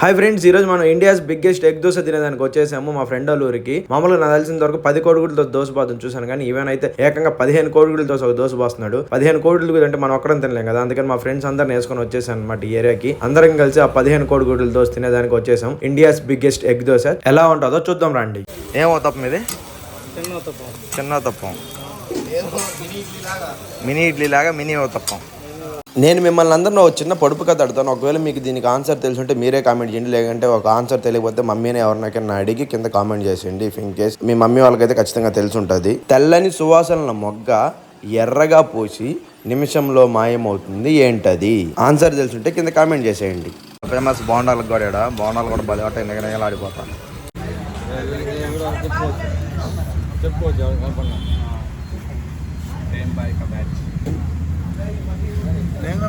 Hi friends ఈ రోజు మనం ఇండియాస్ బిగ్గెస్ట్ ఎగ్ దోశ తినేదానికి వచ్చేసాము మా ఫ్రెండ్ ఊరికి. మామూలుగా నాకు తెలిసిన వరకు పది కోడిగుడ్లతో దోశ బాధను చూసాను కానీ ఈవెన్ అయితే ఏకంగా పదిహేను కోడిగుడ్లతో ఒక దోశ బాస్తున్నాడు. పదిహేను కోడిగుడ్లు అంటే మనం ఒక్కడం తినలేం కదా అందుకని మా ఫ్రెండ్స్ అందరిని వేసుకొని వచ్చేసాను అనమాట ఈ ఏరియాకి. అందరం కలిసి ఆ పదిహేను కోడిగుడ్ల దోశ తినేదానికి వచ్చేసాం. ఇండియాస్ బిగ్గెస్ట్ ఎగ్ దోశ ఎలా ఉంటుందో చూద్దాం రండి. ఏమవుతాం ఇది చిన్న తప్పం మినీ ఇడ్లీ లాగా మినీ తప్పం నేను మిమ్మల్ని అందరిని ఒక చిన్న పొడుపు కథ అడుగుతాను ఒకవేళ మీకు దీనికి ఆన్సర్ తెలుసుంటే మీరే కామెంట్ చేయండి లేదంటే ఒక ఆన్సర్ తెలియకపోతే మమ్మీని ఎవరినైనా అడిగి కింద కామెంట్ చేసేయండి ఇఫ్ ఇన్ కేస్ మీ మమ్మీ వాళ్ళకైతే ఖచ్చితంగా తెలిసి ఉంటుంది తెల్లని సువాసనల మొగ్గ ఎర్రగా పోసి నిమిషంలో మాయమవుతుంది ఏంటది ఆన్సర్ తెలుసుంటే కింద కామెంట్ చేసేయండి ఫేమస్ బోండాలకు కూడా. బోండాలు కూడా బలి ఆట నిగనిగలాడిపోతాను చెప్పుకోవచ్చు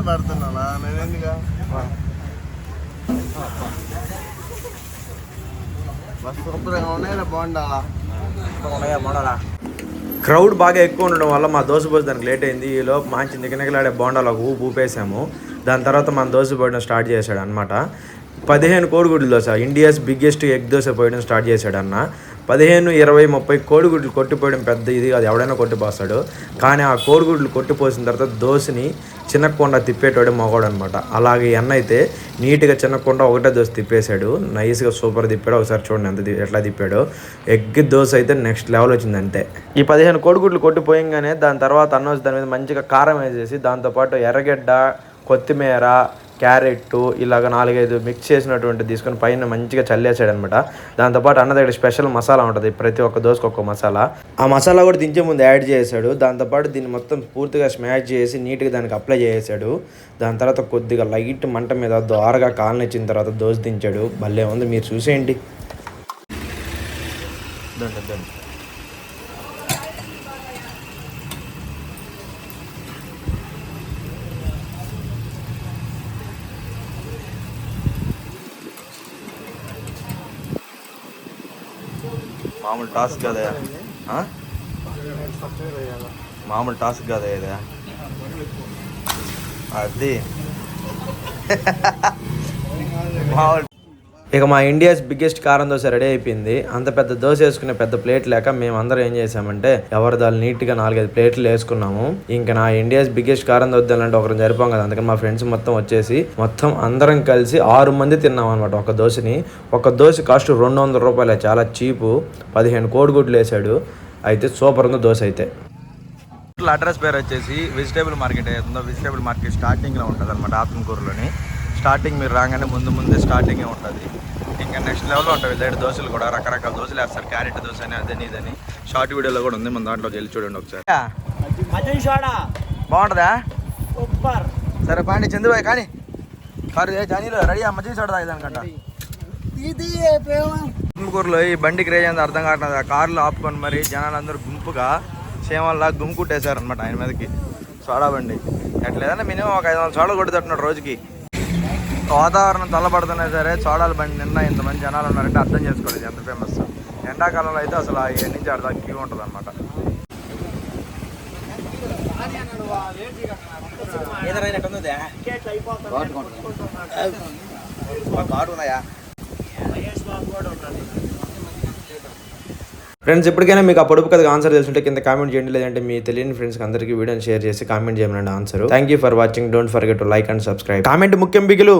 కనపడినా నేను పెడుతున్నా ఎందుగా బస్ సూపర్గా ఉన్నాయి బాగుండాలా క్రౌడ్ బాగా ఎక్కువ ఉండడం వల్ల మా దోశ పోసి దానికి లేట్ అయింది. ఈ లోపు మంచి నిగనిగలాడే బోండాలు ఒక ఊపు ఊపేసాము. దాని తర్వాత మన దోశ భోజనం స్టార్ట్ చేశాడు అనమాట పదిహేను కోడిగుడ్లు dosa. India's biggest egg dosa పోయడం స్టార్ట్ చేశాడు అన్న పదిహేను ఇరవై ముప్పై కోడిగుడ్లు కొట్టిపోయడం పెద్ద ఇది అది ఎవడైనా కొట్టిపోస్తాడు. కానీ ఆ కోడిగుడ్లు కొట్టిపోసిన తర్వాత దోశని చిన్నకుండా తిప్పేటోడే మగోడు అనమాట అలాగే ఎన్న అయితే నీట్గా చిన్నకుండా ఒకటే దోశ తిప్పేశాడు. నైస్గా సూపర్ తిప్పాడు. ఒకసారి చూడండి ఎంత ఎట్లా తిప్పాడో. ఎగ్ దోశ అయితే నెక్స్ట్ లెవెల్ వచ్చింది అంతే. ఈ పదిహేను కోడిగుడ్లు కొట్టిపోయంగానే దాని తర్వాత అన్న దాని మీద మంచిగా కారం వేసేసి దాంతోపాటు ఎర్రగడ్డ కొత్తిమీర క్యారెట్ ఇలాగ నాలుగైదు మిక్స్ చేసినటువంటి తీసుకొని పైన మంచిగా చల్లేసాడు అనమాట దాంతోపాటు అన్న దగ్గర స్పెషల్ మసాలా ఉంటుంది ప్రతి ఒక్క దోశకు ఒక్క మసాలా. ఆ మసాలా కూడా దించే ముందు యాడ్ చేశాడు దాంతోపాటు దీన్ని మొత్తం పూర్తిగా స్మాష్ చేసి నీట్గా దానికి అప్లై చేసాడు దాని తర్వాత కొద్దిగా లైట్ మంట మీద దోరగా కాలనిచ్చిన తర్వాత దోశ దించాడు. భలే ఉంది మీరు చూసేయండి. దండ దండ మామూలు టాస్క్ కదా ఆ? మామూలు టాస్క్ కదా ఇది అది మామూలు ఇక మా ఇండియాస్ బిగ్గెస్ట్ కారం దోశ రెడీ అయిపోయింది. అంత పెద్ద దోశ వేసుకునే పెద్ద ప్లేట్ లేక మేము అందరం ఏం చేసామంటే ఎవరి నీట్ నీట్గా నాలుగైదు ప్లేట్లు వేసుకున్నాము. ఇంకా నా ఇండియాస్ బిగ్గెస్ట్ కారం దోశ అంటే ఒకరు జరిపాం కదా అందుకని మా ఫ్రెండ్స్ మొత్తం వచ్చేసి మొత్తం అందరం కలిసి ఆరు మంది తిన్నాం అనమాట ఒక దోశని. ఒక దోశ కాస్ట్ రెండు వందల రూపాయలు చాలా చీపు. పదిహేను కోడిగుడ్లు వేసాడు. అయితే సూపర్ ఉంది దోశ అయితే. అడ్రస్ పేరు వచ్చేసి వెజిటేబుల్ మార్కెట్ అవుతుందో వెజిటేబుల్ మార్కెట్ స్టార్టింగ్లో ఉంటుంది అనమాట ఆత్మకూరులోని. స్టార్టింగ్ మీరు రాగానే ముందు ముందే స్టార్టింగే ఉంటుంది. ఇంకా నెక్స్ట్ లెవెల్లో ఉంటాయి. లేట్ దోశలు కూడా రకరకాల దోశలు వేస్తారు. క్యారెట్ దోశ అని అదని ఇదని. షార్ట్ వీడియోలో కూడా ఉంది. మన దాంట్లోకి వెళ్ళి చూడండి ఒకసారి. బాగుంటుందా? సూపర్. సరే పాండి చందుబాయ్ కానీ. కారు జానీలో రెడీ తాగేదానికంట. ఇది ప్రేమ తుమ్కూరులో ఈ బండి క్రేజ్ అంత అర్థం కావట్లేదు ఆ కార్లు ఆపుకొని మరి జనాలందరూ గుంపుగా సేమల్లా గుమ్ముకుట్టేశారనమాట ఆయన మీదకి. సోడా బండి. ఎట్లేదన్నా మినిమం ఒక ఐదు వందల సోడా కొడుతున్నాడు రోజుకి. వాతావరణం చల్లబడుతున్నా సరే సోడాల బండి నిన్న ఇంతమంది జనాలు ఉన్నారంటే అర్థం చేసుకోలేదు ఎంత ఫేమస్ ఎండాకాలంలో అయితే అసలు ఆ ఏడు నుంచి అర్థం క్యూ ఉంటుంది అనమాట ఫ్రెండ్స్ ఎప్పటికైనా మీకు ఆ పొడుపు కథకు ఆన్సర్ తెలుసుంటే కింద కామెంట్ చేయండి లేదంటే మీ తెలియని ఫ్రెండ్స్ అందరికీ వీడియోని షేర్ చేసి కామెంట్ చేయమనండి answer thank you for watching don't forget to like and subscribe comment ముఖ్యం బిగులు.